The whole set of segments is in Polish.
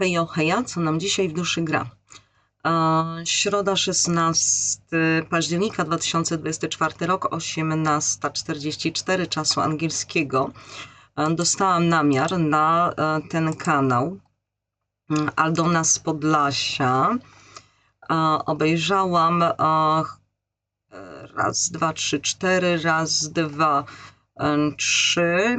Hejo, heja, co nam dzisiaj w duszy gra? E, Środa 16 października 2024 rok, 18.44 czasu angielskiego. E, Dostałam namiar na e, ten kanał mm, Aldona z Podlasia. Obejrzałam raz, dwa, trzy, cztery, raz, dwa, trzy,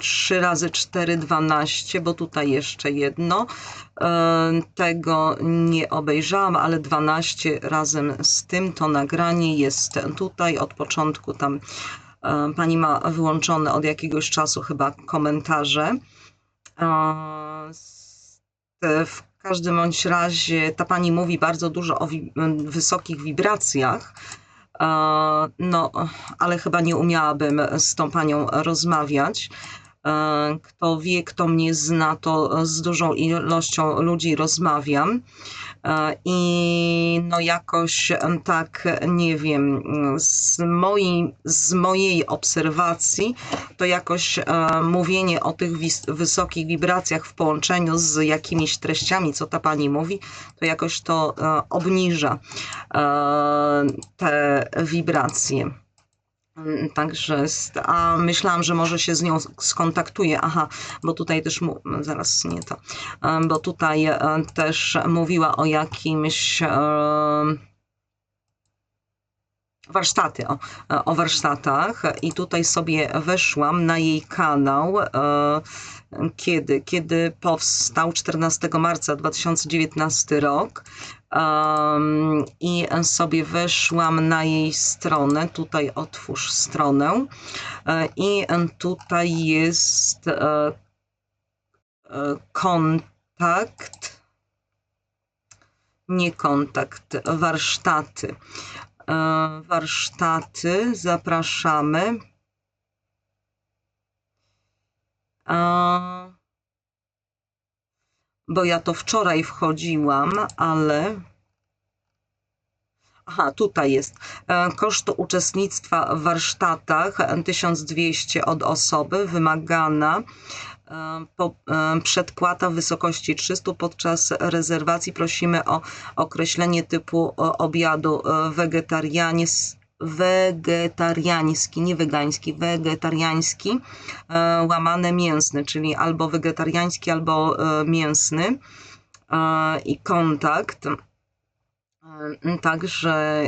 3 razy 4, 12, bo tutaj jeszcze jedno. E, Tego nie obejrzałam, ale 12 razem z tym to nagranie jest tutaj od początku. Tam e, pani ma wyłączone od jakiegoś czasu chyba komentarze. E, W każdym bądź razie ta pani mówi bardzo dużo o wi- wysokich wibracjach. E, No, ale chyba nie umiałabym z tą panią rozmawiać. E, Kto wie, kto mnie zna, to z dużą ilością ludzi rozmawiam. E, I no jakoś tak, nie wiem, z mojej, z mojej obserwacji, to jakoś e, mówienie o tych wysokich wibracjach w połączeniu z jakimiś treściami, co ta pani mówi, to jakoś to obniża te wibracje. Mm, Także, a myślałam, że może się z nią skontaktuję. Aha, bo tutaj też, mu, zaraz nie to, bo tutaj e, też mówiła o jakimś e, warsztaty, o, o warsztatach i tutaj sobie weszłam na jej kanał. E, kiedy? Kiedy powstał 14 marca 2019 rok. I sobie weszłam na jej stronę. Tutaj otwórz stronę. E, I tutaj jest e, kontakt. Nie kontakt, warsztaty. E, Warsztaty, zapraszamy. A, bo ja to wczoraj wchodziłam, ale. Aha, tutaj jest. E, Koszt uczestnictwa w warsztatach e, 1200 od osoby, wymagana e, e, przedpłata w wysokości 300. Podczas rezerwacji prosimy o określenie typu e, obiadu e, wegetarianis, wegetariański, nie wegański, wegetariański, e, łamane mięsny, czyli albo wegetariański, albo e, mięsny e, i kontakt. E, Także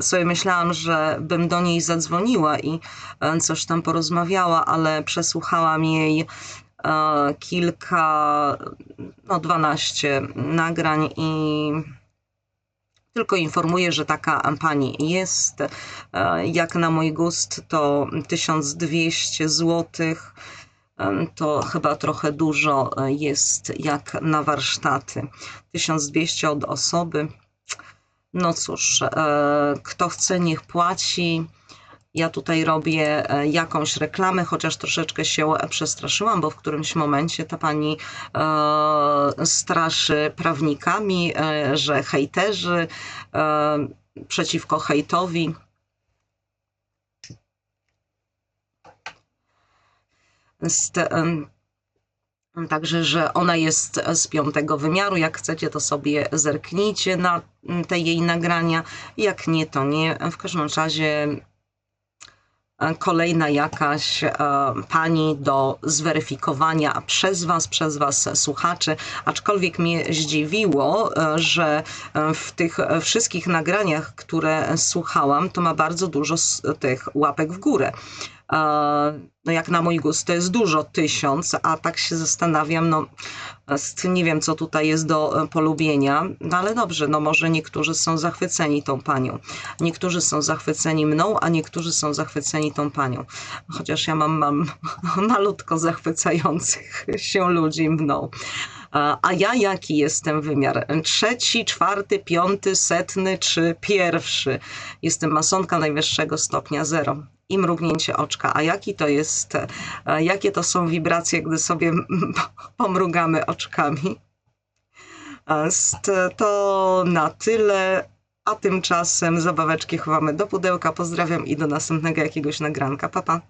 sobie myślałam, że bym do niej zadzwoniła i e, coś tam porozmawiała, ale przesłuchałam jej e, kilka, no 12 nagrań i tylko informuję, że taka pani jest. E, Jak na mój gust to 1200 złotych to chyba trochę dużo e, jest jak na warsztaty. 1200 od osoby. No cóż, e, kto chce, niech płaci. Ja tutaj robię e, jakąś reklamę, chociaż troszeczkę się przestraszyłam, bo w którymś momencie ta pani e, straszy prawnikami, e, że hejterzy e, przeciwko hejtowi. Także, że ona jest z piątego wymiaru. Jak chcecie, to sobie zerknijcie na te jej nagrania. Jak nie, to nie. W każdym razie e, kolejna jakaś e, pani do zweryfikowania przez Was, przez Was słuchaczy. Aczkolwiek mnie zdziwiło, e, że e, w tych e, wszystkich nagraniach, które słuchałam, to ma bardzo dużo tych łapek w górę. E, No jak na mój gust to jest dużo, tysiąc, a tak się zastanawiam, no nie wiem co tutaj jest do e, polubienia, no ale dobrze, no może niektórzy są zachwyceni tą panią. Niektórzy są zachwyceni mną, a niektórzy są zachwyceni tą panią. Chociaż ja mam, mam malutko zachwycających się ludzi mną. A a ja jaki jestem wymiar? Trzeci, czwarty, piąty, setny czy pierwszy? Jestem masonka najwyższego stopnia zero. I mrugnięcie oczka. A jaki to jest, e, jakie to są wibracje, gdy sobie pomrugamy oczkami? St- To na tyle. A tymczasem zabaweczki chowamy do pudełka. Pozdrawiam i do następnego jakiegoś nagranka. Pa, pa.